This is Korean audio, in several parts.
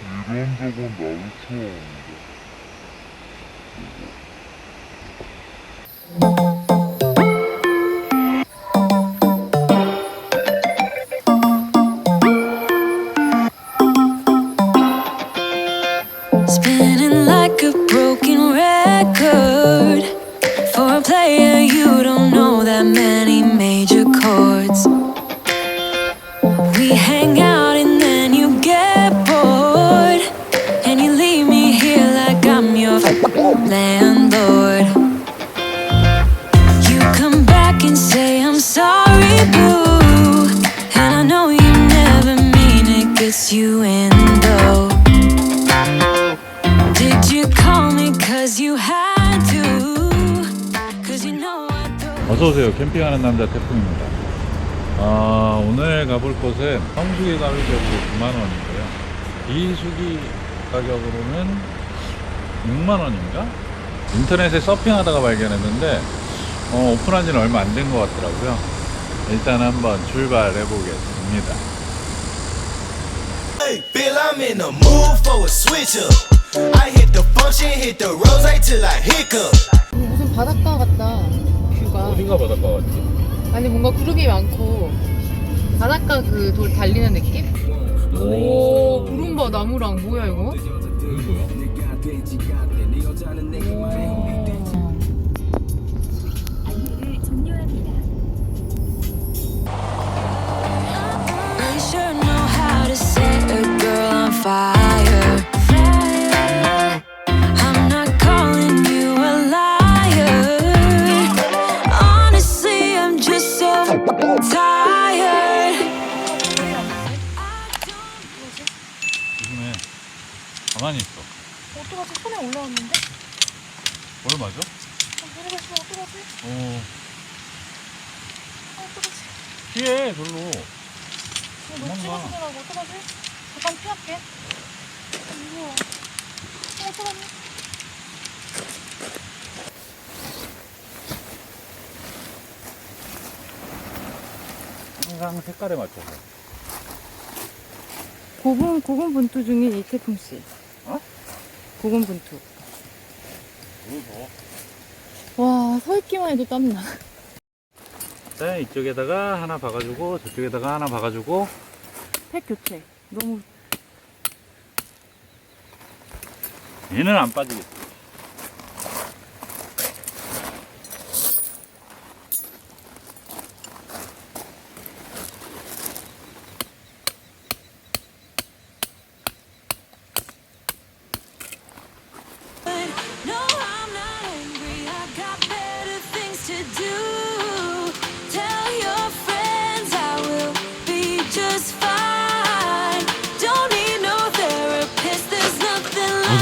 이런 적은 나도 처음이다. 어서 오세요. 캠핑하는 남자 태풍입니다. 아, 오늘 가볼 곳은 성수기 가격으로 9만 원이고요. 비수기 가격으로는 6만 원인가? 인터넷에 서핑하다가 발견했는데 어, 오픈한 지는 얼마 안 된 것 같더라고요. 일단 한번 출발해 보겠습니다. Hey, Bill, I'm in the mood for a switch up. I hit the function, hit the rose till I hiccup. 무슨 바닷가 같다 어딘가 바닷가 같지? 아니 뭔가 구름이 많고 바닷가 그 돌 달리는 느낌? 오 구름 봐 나무랑 뭐야 이거? 이거 뭐야? 항상 색깔에 맞춰서. 고군, 고군분투 중인 이태풍 씨 어? 고군분투 무서워. 와 서 있기만 해도 땀나 네, 이쪽에다가 하나 박아주고, 저쪽에다가 하나 박아주고, 팩 교체 너무 얘는 안 빠지겠어.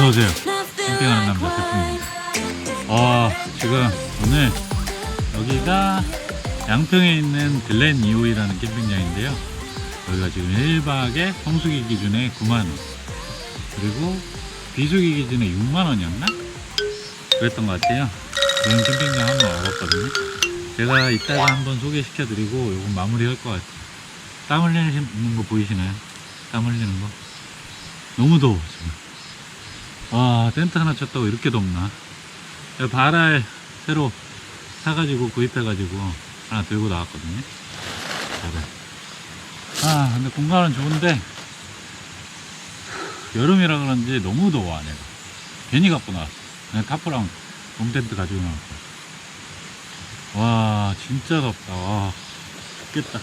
어서 오세요. nothing 캠핑하는 남자 wine. 태풍입니다. 어, 지금 오늘 여기가 양평에 있는 글렌 이오이라는 캠핑장인데요. 여기가 지금 1박에 성수기 기준에 9만원. 그리고 비수기 기준에 6만원이었나? 그랬던 것 같아요. 그런 캠핑장 한번 와봤거든요. 제가 이따가 한번 소개시켜드리고 요건 마무리 할 것 같아요. 땀 흘리는 거 보이시나요? 땀 흘리는 거. 너무 더워, 지금. 와, 텐트 하나 쳤다고 이렇게 덥나? 발알 새로 사가지고 구입해가지고 하나 들고 나왔거든요. 아, 근데 공간은 좋은데 여름이라 그런지 너무 더워 안에가. 괜히 갖고 나왔어. 그냥 타프랑 봄 텐트 가지고 나왔어. 와, 진짜 덥다. 와, 죽겠다.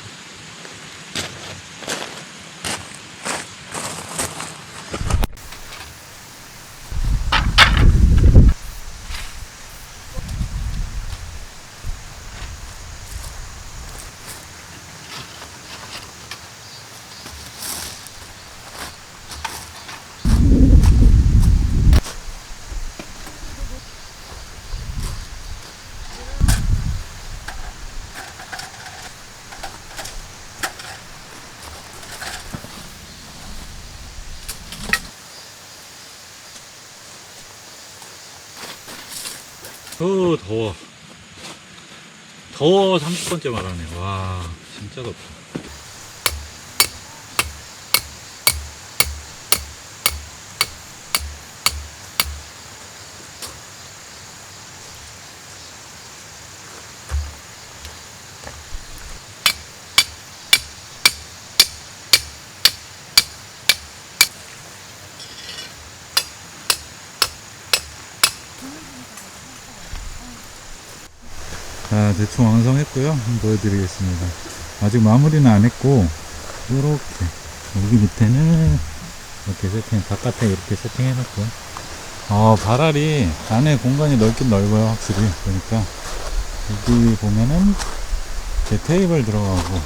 어 더워. 더워 30번째 말하네. 와 진짜 덥다 대충 완성했고요. 보여드리겠습니다. 아직 마무리는 안 했고, 이렇게. 여기 밑에는 이렇게 세팅, 바깥에 이렇게 세팅해놨고요. 어, 발알이 안에 공간이 넓긴 넓어요, 확실히. 그러니까, 여기 보면은, 이렇게 테이블 들어가고,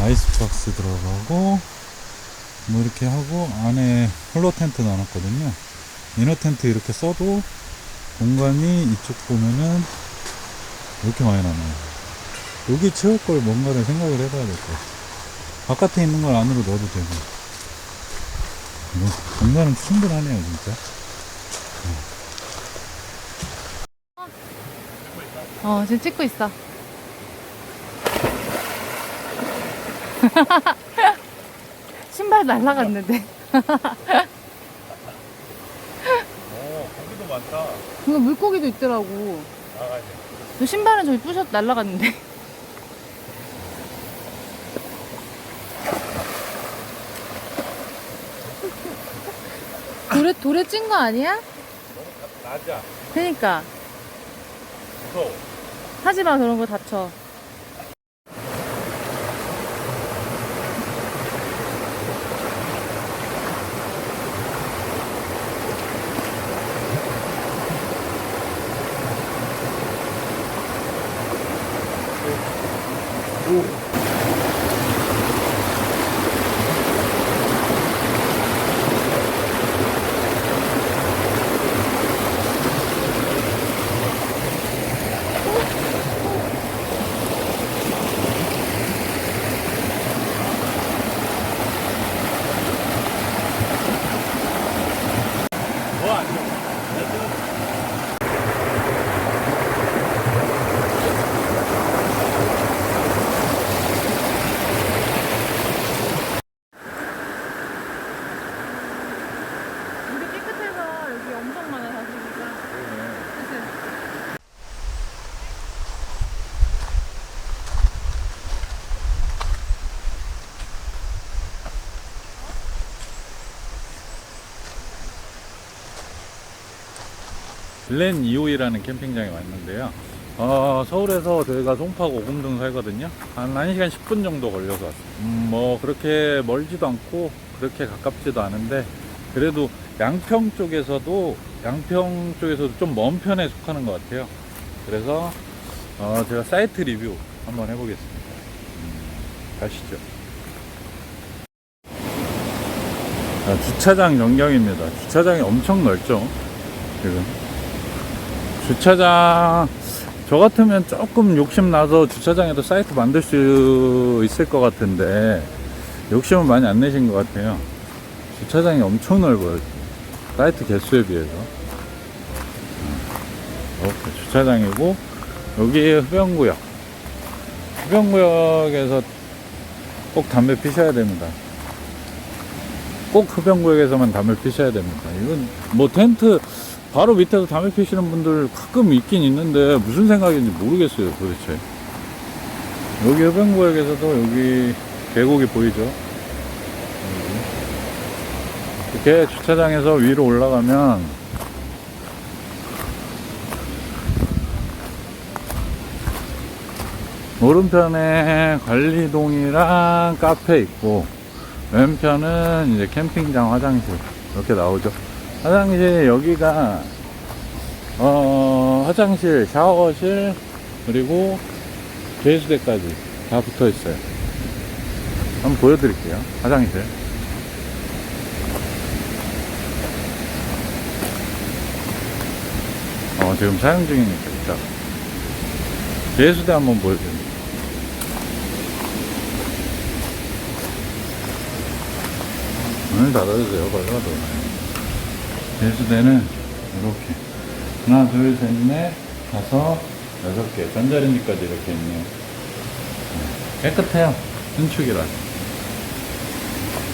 아이스박스 들어가고, 뭐 이렇게 하고, 안에 홀로 텐트 넣어놨거든요. 이너 텐트 이렇게 써도, 공간이 이쪽 보면은, 이렇게 많이 남아요. 여기 채울 걸 뭔가를 생각을 해봐야 될 것 같아요. 바깥에 있는 걸 안으로 넣어도 되고. 뭐, 공간은 충분하네요, 진짜. 어, 지금 찍고 있어. 신발 날라갔는데. 오, 고기도 많다. 이거 물고기도 있더라고. 나가야 돼. 저 신발은 저기 부셔 날라갔는데. 돌에 돌에 찐 거 아니야? 낮아. 그니까 무서워. 하지 마 그런 거 다쳐. 렌 2호이라는 캠핑장에 왔는데요. 어, 서울에서 저희가 송파구 오금동 살거든요. 한 1시간 10분 정도 걸려서 왔어요. 음, 뭐, 그렇게 멀지도 않고, 그렇게 가깝지도 않은데, 그래도 양평 쪽에서도, 양평 쪽에서도 좀 먼 편에 속하는 것 같아요. 그래서, 어, 제가 사이트 리뷰 한번 해보겠습니다. 음, 가시죠. 자, 주차장 전경입니다. 주차장이 엄청 넓죠? 지금. 주차장 저 같으면 조금 욕심 나서 주차장에도 사이트 만들 수 있을 것 같은데 욕심은 많이 안 내신 것 같아요. 주차장이 엄청 넓어요. 사이트 개수에 비해서. 이렇게 주차장이고 여기 흡연구역. 흡연구역에서 꼭 담배 피셔야 됩니다. 꼭 흡연구역에서만 담배 피셔야 됩니다. 이건 뭐 텐트 바로 밑에서 담배 피시는 분들 가끔 있긴 있는데 무슨 생각인지 모르겠어요 도대체. 여기 흡연구역에서도 여기 계곡이 보이죠. 이렇게 주차장에서 위로 올라가면 오른편에 관리동이랑 카페 있고 왼편은 이제 캠핑장 화장실. 이렇게 나오죠 화장실 여기가 어 화장실 샤워실 그리고 개수대까지 다 붙어 있어요. 한번 보여드릴게요 화장실. 어 지금 사용 중이니까 이따 개수대 한번 보여드릴게요. 문을 닫아주세요 걸려도 배수대는 이렇게. 하나 둘 셋 넷 다섯 여섯 개. 전자레인지까지 이렇게 있네요. 네, 깨끗해요. 신축이라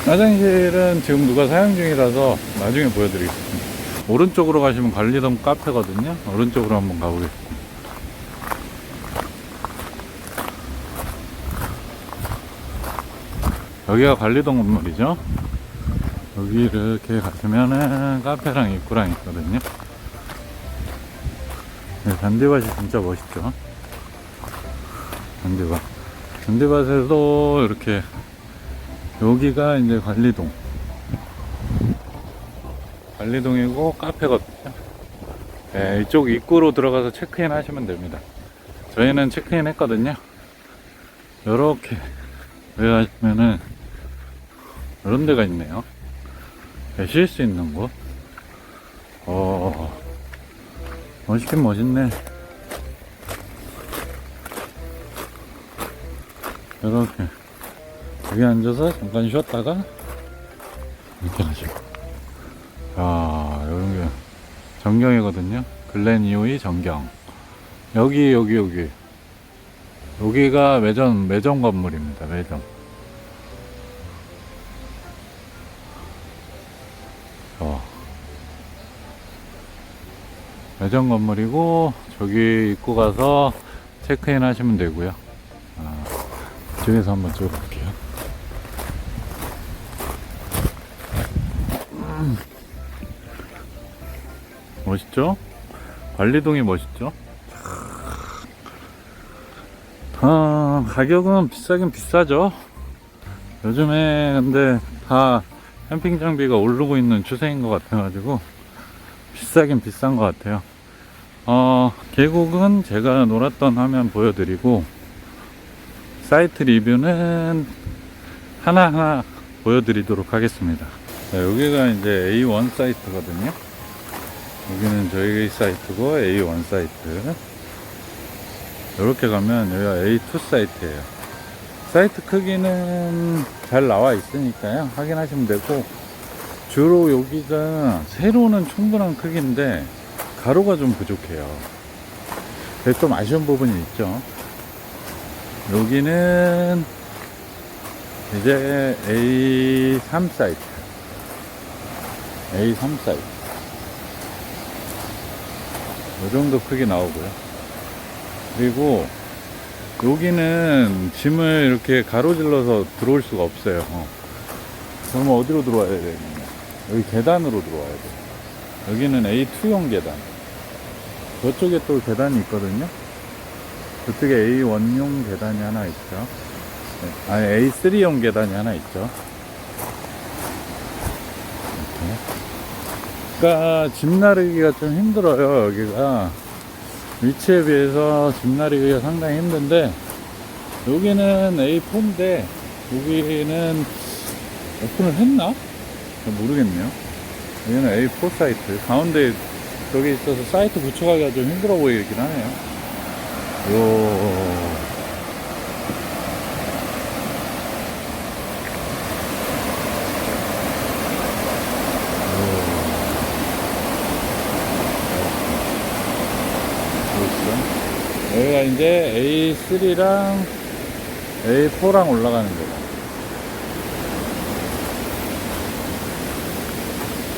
화장실은 지금 누가 사용 중이라서 나중에 보여드리겠습니다. 오른쪽으로 가시면 관리동 카페거든요. 오른쪽으로 한번 가보겠습니다. 여기가 관리동 건물이죠 여기 이렇게 가시면은 카페랑 입구랑 있거든요. 네, 잔디밭이 진짜 멋있죠. 잔디밭. 잔디밭에도 이렇게 여기가 이제 관리동. 관리동이고 카페거든요. 네, 이쪽 입구로 들어가서 체크인 하시면 됩니다. 저희는 체크인 했거든요. 요렇게 들어가시면은 이런 데가 있네요. 네, 쉴수 있는 곳. 어, 멋있긴 멋있네. 이렇게 여기 앉아서 잠깐 쉬었다가 이렇게 하시고. 아 여기 정경이거든요. 글렌 이오이 정경. 여기 여기 여기. 여기가 매점 매점 건물입니다. 매점 매점 건물이고 저기 입구 가서 체크인 하시면 되고요 아, 이쪽에서 한번 찍어볼게요 음. 멋있죠? 관리동이 멋있죠? 아, 가격은 비싸긴 비싸죠. 요즘에 근데 다 캠핑 장비가 오르고 있는 추세인 것 같아가지고 비싸긴 비싼 것 같아요. 어, 계곡은 제가 놀았던 화면 보여드리고 사이트 리뷰는 하나하나 보여드리도록 하겠습니다. 자, 여기가 이제 A1 사이트거든요. 여기는 저희 사이트고 A1 사이트. 이렇게 가면 여기가 A2 사이트예요. 사이트 크기는 잘 나와 있으니까요. 확인하시면 되고 주로 여기가 세로는 충분한 크기인데 가로가 좀 부족해요. 좀 아쉬운 부분이 있죠. 여기는 이제 A3 사이트. A3 사이트. 이 정도 크기 나오고요. 그리고 여기는 짐을 이렇게 가로질러서 들어올 수가 없어요. 어. 그러면 어디로 들어와야 되느냐? 여기 계단으로 들어와야 돼. 여기는 A2형 계단. 저쪽에 또 계단이 있거든요. 저쪽에 A1용 계단이 하나 있죠. 네, 아니, A3용 계단이 하나 있죠. 그러니까 짐 나르기가 좀 힘들어요, 여기가. 위치에 비해서 짐 나르기가 상당히 힘든데, 여기는 A4인데, 여기는 오픈을 했나? 잘 모르겠네요. 여기는 A4 사이트. 가운데 여기 있어서 사이트 구축하기가 좀 힘들어 보이긴 하네요. 요. 이제 A3랑 A4랑 올라가는 거예요.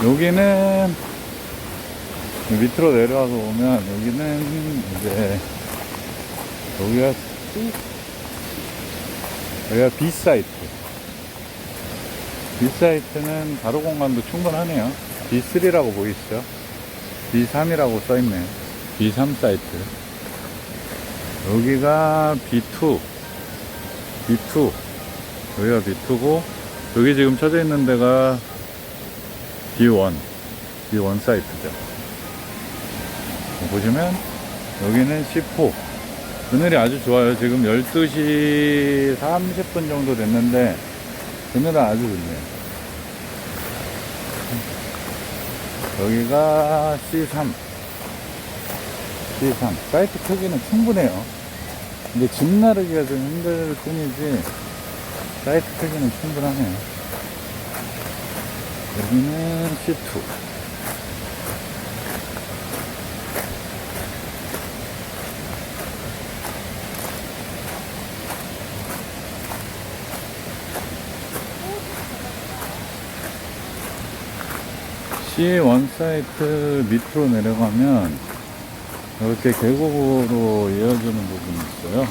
여기는 밑으로 내려와서 오면 여기는 이제 여기가 여기가 B 사이트. B 사이트는 가로 공간도 충분하네요. B3라고 보이시죠? B3이라고 써있네요. B3 사이트. 여기가 B2 B2 여기가 B2고 여기 지금 쳐져 있는 데가 B1 B1 사이트죠. 보시면 여기는 C4 그늘이 아주 좋아요. 지금 12시 30분 정도 됐는데 그늘은 아주 좋네요. 여기가 C3 C3 사이트 크기는 충분해요. 근데 짐 나르기가 좀 힘들 뿐이지 사이트 크기는 충분하네요 여기는 C2 C1 사이트 밑으로 내려가면 이렇게 계곡으로 이어지는 부분이 있어요.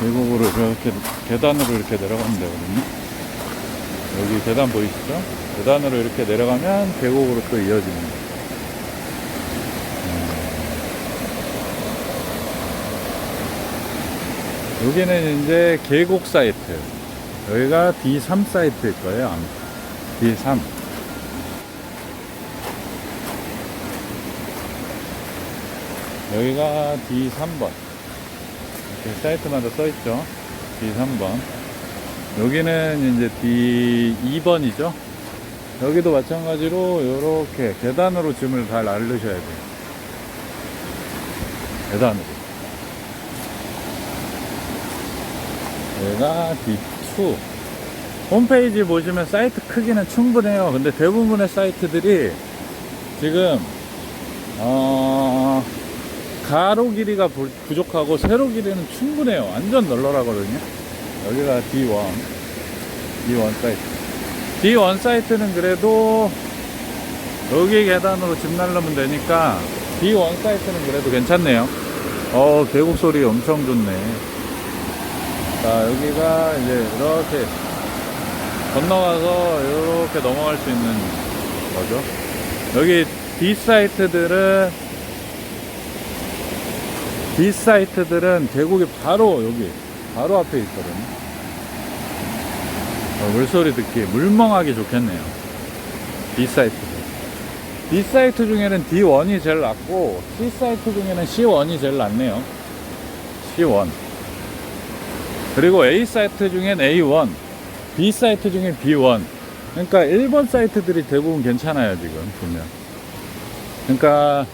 계곡으로 이렇게 계단으로 이렇게 내려가면 되거든요. 여기 계단 보이시죠? 계단으로 이렇게 내려가면 계곡으로 또 이어집니다. 음. 여기는 이제 계곡 사이트. 여기가 D3 사이트일 거예요. 아마. D3. 여기가 D3번. 이렇게 사이트마다 써 있죠. D3번. 여기는 이제 D2번이죠. 여기도 마찬가지로 이렇게 계단으로 짐을 잘 알르셔야 돼요. 계단으로. 얘가 D2. 홈페이지 보시면 사이트 크기는 충분해요. 근데 대부분의 사이트들이 지금, 어, 가로 길이가 부- 부족하고 세로 길이는 충분해요. 완전 널널하거든요. 여기가 D1. D1 사이트. D1 사이트는 그래도 여기 계단으로 집 날르면 되니까 D1 사이트는 그래도 괜찮네요. 어, 계곡 소리 엄청 좋네. 자, 여기가 이제 이렇게 건너가서 이렇게 넘어갈 수 있는 거죠. 여기 D 사이트들은 D 사이트들은 계곡이 바로 여기 바로 앞에 있거든요. 어, 물소리 듣기 물멍하기 좋겠네요. D 사이트. D 사이트 중에는 D1이 제일 낫고 C 사이트 중에는 C1이 제일 낫네요. C1. 그리고 A 사이트 중엔 A1, B 사이트 중엔 B1. 그러니까 1번 사이트들이 대부분 괜찮아요, 지금 보면. 그러니까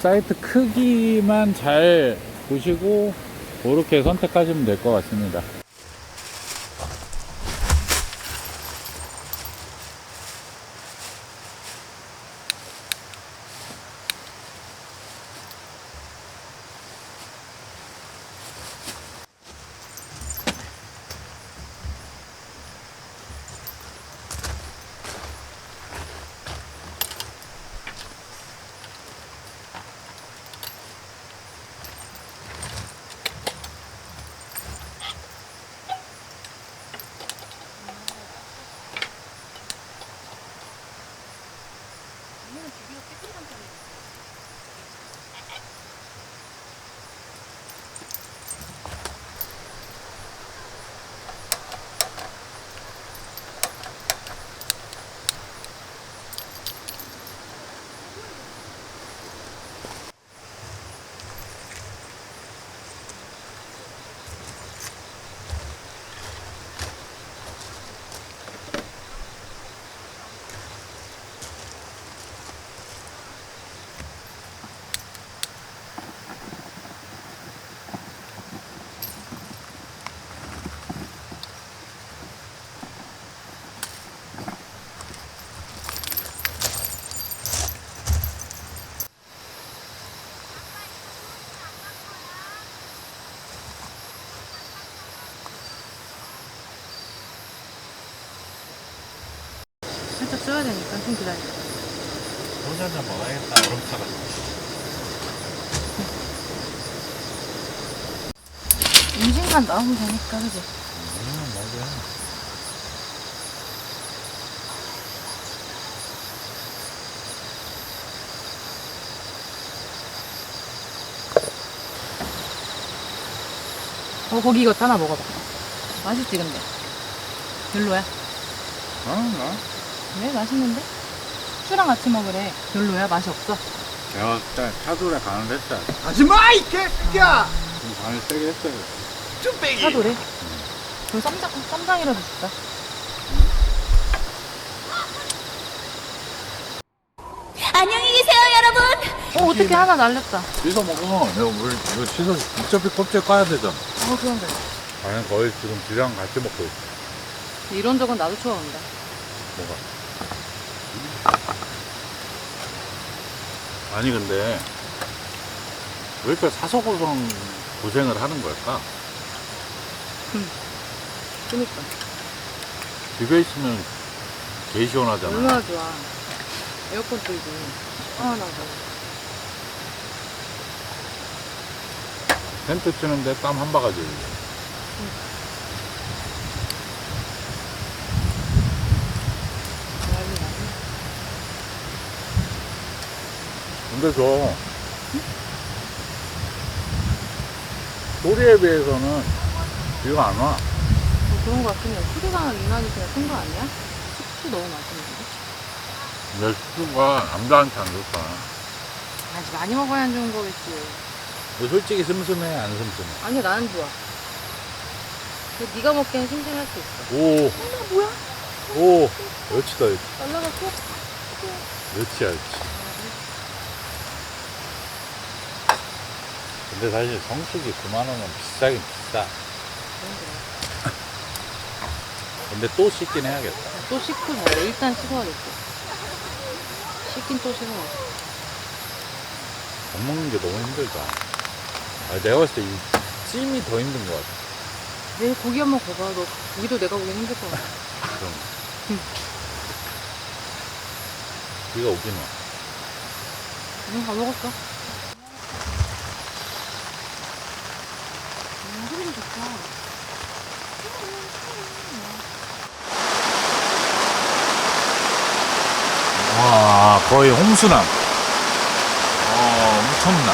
사이트 크기만 잘 보시고 그렇게 선택하시면 될 것 같습니다. 살짝 좀 기다려. 소주 한잔 먹어야겠다, 얼음 차가. 음식만 나오면 되니까, 그지? 음, 맞아. 어, 고기 이것도 하나 먹어봐. 맛있지, 근데? 별로야? 어, 나? 왜? 맛있는데? 술랑 같이 먹으래. 별로야? 맛이 없어? 제가 그때 차돌에 간을 했어요. 하지마 이 개새끼야 좀 간을 세게 했어요. 쭈빼기 사도래. 그 쌈장, 쌈장이라도 줄까? 안녕히 계세요, 여러분. 어, 어떻게 하나 날렸다. 씻어 먹어. 내가 물, 이거 씻어서 어차피 껍질 까야 되잖아. 어, 그런데. 아니, 거의 지금 비랑 같이 먹고 있어. 이런 적은 나도 처음 온다. 뭐가? 아니, 근데, 왜 이렇게 사서고생 고생을 하는 걸까? 그니까. 집에 있으면 개 시원하잖아. 얼마나 좋아. 에어컨 틀고. 시원하고. 텐트 치는데 땀 한 바가지. 난리 나지. 저 소리에 비해서는 비가 안 와. 뭐 그런 거 같긴 해. 수리가 유난히 그냥 큰거 아니야? 숙주 너무 맛있는데. 근데 숙주가 남자한테 안 좋다. 아직 많이 먹어야 안 좋은 거겠지. 너 솔직히 슴슴해, 안 슴슴해? 아니야, 나는 좋아. 근데 네가 먹기엔 심심할 수 있어. 오, 나 뭐야? 오, 멸치다, 멸치. 날라갔어? 멸치야, 멸치. 근데 사실 성수기 9만 원은 비싸긴 비싸. 근데 또 씻긴 해야겠다. 또 씻고 먹어. 일단 씻어야겠어. 씻긴 또 씻어야겠어. 밥 먹는 게 너무 힘들다. 아, 내가 봤을 때 이 찜이 더 힘든 것 같아. 내일 고기 한번 가봐. 너 고기도 내가 보기엔 힘들 것 같아. 그럼. 응. 비가 오긴 와. 응, 다 먹었어. 음, 소리 좋다. 와, 거의 홍수남. 어, 엄청나.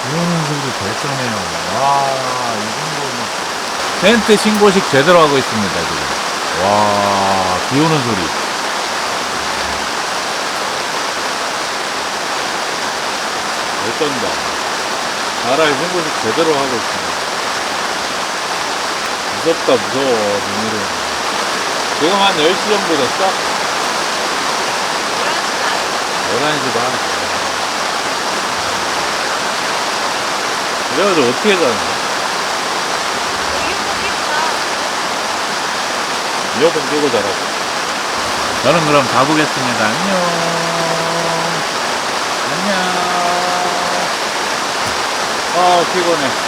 비 오는 소리 대성해요. 와, 이 정도면. 텐트 신고식 제대로 하고 있습니다, 지금. 와, 비 오는 소리. 어쩐다. 나라의 신고식 제대로 하고 있습니다. 무섭다 무서워 눈으로. 지금 한 10시 정도 됐어? 11시 반. 그래가지고 어떻게 자는 거야? 이어폰 끼고 자라고. 저는 그럼 가보겠습니다. 안녕. 안녕. 아 피곤해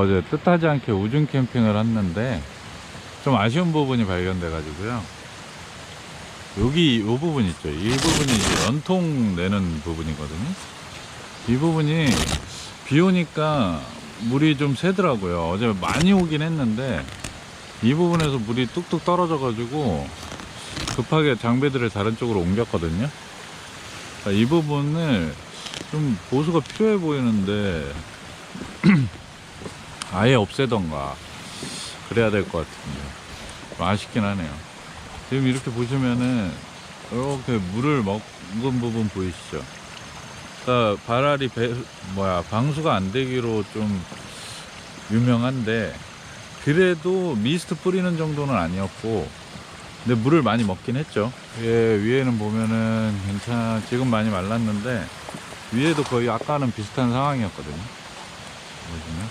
어제 뜻하지 않게 우중 캠핑을 했는데 좀 아쉬운 부분이 발견돼 가지고요. 여기 이 부분 있죠. 이 부분이 연통 내는 부분이거든요. 이 부분이 비 오니까 물이 좀 새더라고요. 어제 많이 오긴 했는데 이 부분에서 물이 뚝뚝 떨어져 가지고 급하게 장비들을 다른 쪽으로 옮겼거든요. 이 부분을 좀 보수가 필요해 보이는데 아예 없애던가 그래야 될 것 같은데. 좀 아쉽긴 하네요. 지금 이렇게 보시면은 이렇게 물을 먹은 부분 보이시죠? 그러니까 발알이 배, 뭐야 방수가 안 되기로 좀 유명한데 그래도 미스트 뿌리는 정도는 아니었고 근데 물을 많이 먹긴 했죠. 예, 위에는 보면은 괜찮 지금 많이 말랐는데 위에도 거의 아까는 비슷한 상황이었거든요. 보시면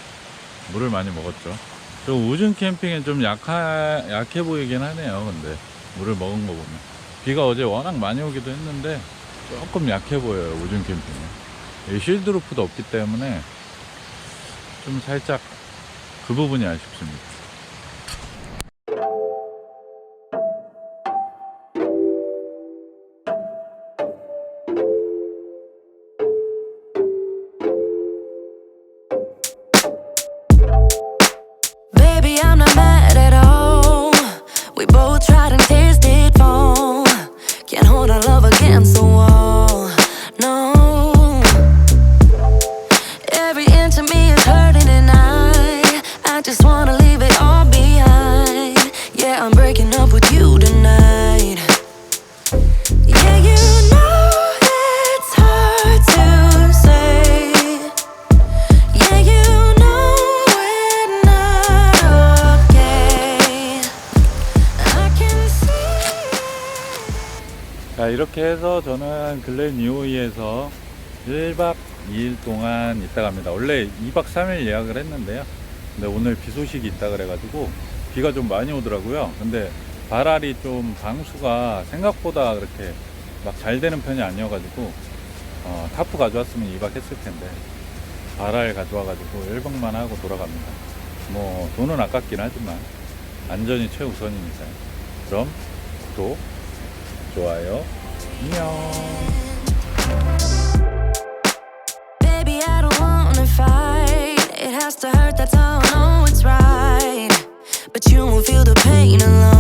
물을 많이 먹었죠. 좀 우중 캠핑엔 좀 약하, 약해 보이긴 하네요. 근데 물을 먹은 거 보면 비가 어제 워낙 많이 오기도 했는데 조금 약해 보여요. 우중 캠핑은 이 쉴드 루프도 없기 때문에 좀 살짝 그 부분이 아쉽습니다. 자 이렇게 해서 저는 글렌 뉴오이에서 1박 2일 동안 있다 갑니다. 원래 2박 3일 예약을 했는데요. 근데 오늘 비 소식이 있다 그래 가지고 비가 좀 많이 오더라고요. 근데 발알이 좀 방수가 생각보다 그렇게 막 잘 되는 편이 아니어 가지고 어, 타프 가져왔으면 2박 했을 텐데 발알 가져와 가지고 1박만 하고 돌아갑니다. 뭐 돈은 아깝긴 하지만 안전이 최우선이니까요. 그럼 구독 좋아요, 안녕. It has to hurt, that's how I know it's right. But you won't feel the pain alone.